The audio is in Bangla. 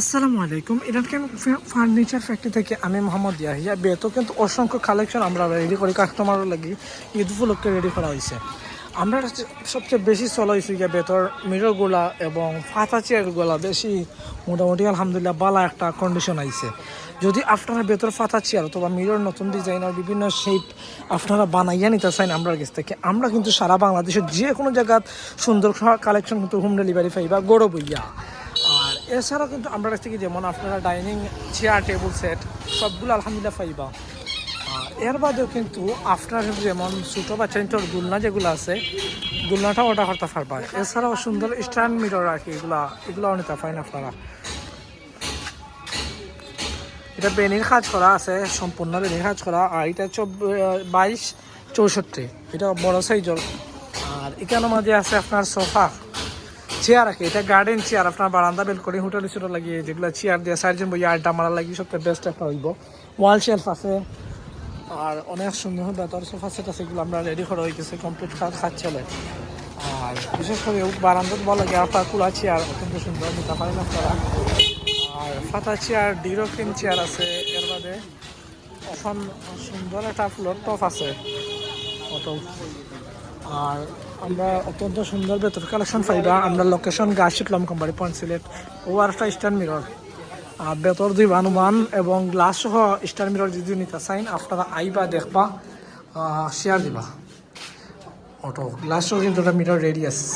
আসসালামু আলাইকুম। ইরানকে ফার্নিচার ফ্যাক্টরি থেকে আমি মোহাম্মদ ইয়াহিয়া। বেতো কিন্তু অসংখ্য কালেকশন আমরা রেডি করি কাস্টমারের লাগি, ঈদ উপলক্ষে রেডি করা হয়েছে আমরা সবচেয়ে বেশি চলা হয়েছে গিয়ে বেতর মিররগুলা এবং ফাতা চেয়ারগুলা বেশি মোটামুটি আলহামদুলিল্লাহ বালা একটা কন্ডিশন আইছে। যদি আপনারা বেতর ফাতা চেয়ার অথবা মিরর নতুন ডিজাইনার বিভিন্ন শেপ আপনারা বানাইয়া নিতে চান আমরা কাছ থেকে, আমরা কিন্তু সারা বাংলাদেশের যে কোনো জায়গাত সুন্দর কালেকশন কিন্তু হোম ডেলিভারি পাইবা, গৌরব ইয়া এছাড়াও কিন্তু আমরা কাছ থেকে যেমন আপনারা ডাইনিং চেয়ার টেবিল সেট সবগুলো আলহামদুলিল্লাহ পাইবা। এর বাদেও কিন্তু আপনার যেমন ছোটো বাচ্চা নিটোর দুলনা যেগুলো আছে দুলনাটাও অর্ডার করতে পারবা। এছাড়াও সুন্দর স্ট্যান্ড মিরর আর কি, এগুলা এগুলাও নিতে পারেন আপনারা। এটা বেনির কাজ করা আছে, সম্পূর্ণ বেনির কাজ করা, আর এটা বাইশ চৌষট্টি। এটা বড় সাইজর আর এখানের মাঝে আছে আপনার সোফা চেয়ার আছে, এটা গার্ডেন চেয়ার আপনার বারান্দা বেল করে হোটেল ছোটো লাগিয়ে যেগুলো চেয়ার দিয়ে সার্জন বই আড্ডা মারা লাগিয়ে সবচেয়ে বেস্ট একটা হইব। ওয়াল শেলফ আছে, আর অনেক সুন্দর বেতর সোফা সেট আছে, এগুলো আমরা রেডি করা হয়ে গেছে কমপ্লিট কাজ কাজ চলে। আর বিশেষ করে বারান্দাত বলা লাগে আপনার কুলা চেয়ার অত্যন্ত সুন্দর নিতে আর ফাতা চেয়ার ডিরোকিন চেয়ার আছে, এর বাদে এখন সুন্দর একটা ফ্লোর টপ আছে অত আর আমরা অত্যন্ত সুন্দর বেতর কালেকশন পাইবা। আমরা লোকেশন গাছ শিখলাম কোম্পানি পয়েন্ট সিলেট ও আর একটা স্টার মিরর বেতর দুই বানুমান এবং গ্লাস সহ স্টার মিরর যদি নিতে চাইন আপনারা আইবা, দেখবা শেয়ার দিবা। অটো গ্লাস সহ কিন্তু একটা মিরর রেডি আছে